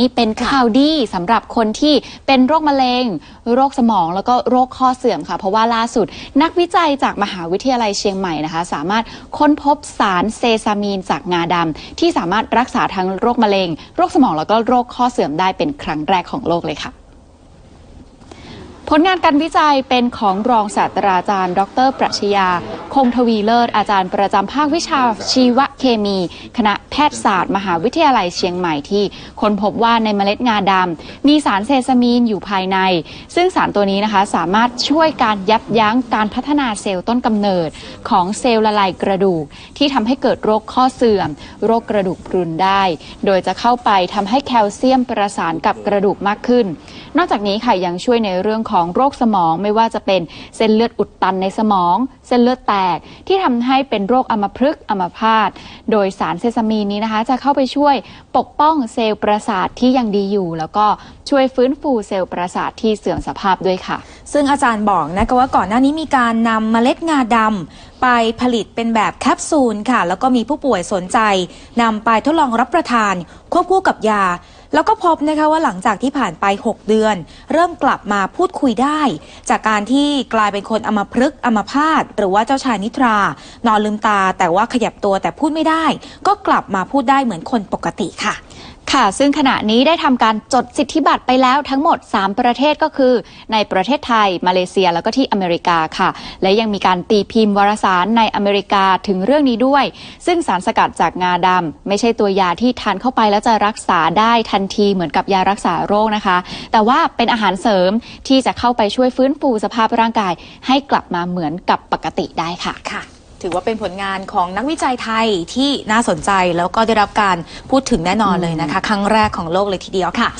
นี่เป็นข่าวดีสำหรับคนที่เป็นโรคมะเร็ง โรคสมองแล้วก็โรคข้อเสื่อมค่ะ เพราะว่าล่าสุด นักวิจัยจากมหาวิทยาลัยเชียงใหม่นะคะ สามารถค้นพบสารเซซามีนจากงาดำที่สามารถรักษาทั้งโรคมะเร็ง โรคสมองแล้วก็โรคข้อเสื่อมได้เป็นครั้งแรกของโลกเลยค่ะผลงานการวิจัยเป็นของรองศาสตราจารย์ ดร ปรัชญา คงทวีเลิศอาจารย์ประจำภาควิชาชีวเคมี คณะแพทยศาสตร์ มหาวิทยาลัยเชียงใหม่ที่ค้นพบว่าในเมล็ดงาดำมีสารเซซามีนอยู่ภายใน ซึ่งสารตัวนี้นะคะสามารถช่วยการยับยั้งการพัฒนาเซลล์ต้นกำเนิดของเซลล์ละลายกระดูก ที่ทำให้เกิดโรคข้อเสื่อม โรคกระดูกพรุนได้ โดยจะเข้าไปทำให้แคลเซียมประสานกับกระดูกมากขึ้น นอกจากนี้ค่ะยังช่วยในเรื่องของโรคสมองไม่ว่าจะเป็นเส้นเลือดอุดตันในสมอง เส้นเลือดแตกที่ทำให้เป็นโรคอัมพฤกษ์อัมพาตโดยสารเซซามีนนี้นะคะ จะเข้าไปช่วยปกป้องเซลล์ประสาทที่ยังดีอยู่ แล้วก็ช่วยฟื้นฟูเซลล์ประสาทที่เสื่อมสภาพด้วยค่ะ ซึ่งอาจารย์บอกนะคะว่าก่อนหน้านี้มีการนำเมล็ดงาดำไปผลิตเป็นแบบแคปซูลค่ะ แล้วก็มีผู้ป่วยสนใจนำไปทดลองรับประทานควบคู่กับยา แล้วก็พบนะคะว่าหลังจากที่ผ่านไป 6 เดือน เริ่มกลับมาพูดคุยได้ จากการที่กลายเป็นคนอมพฤกษ์อมพาตหรือว่าเจ้าชายนิทรา นอนลืมตาแต่ว่าขยับตัวแต่พูดไม่ได้ ก็กลับมาพูดได้เหมือนคนปกติค่ะ ค่ะ ซึ่งขณะนี้ได้ทำการจดสิทธิบัตรไปแล้วทั้งหมด 3 ประเทศก็คือ ในประเทศไทย มาเลเซียแล้วก็ที่อเมริกาค่ะ และยังมีการตีพิมพ์วารสารในอเมริกาถึงเรื่องนี้ด้วย ซึ่งสารสกัดจากงาดำไม่ใช่ตัวยาที่ทานเข้าไปแล้วจะรักษาได้ทันทีเหมือนกับยารักษาโรคนะคะ แต่ว่าเป็นอาหารเสริมที่จะเข้าไปช่วยฟื้นฟูสภาพร่างกาย ให้กลับมาเหมือนกับปกติได้ค่ะค่ะ ถือว่าเป็นผลงานของนักวิจัยไทยที่น่าสนใจแล้วก็ได้รับการพูดถึงแน่นอนเลยนะคะ ครั้งแรกของโลกเลยทีเดียวค่ะ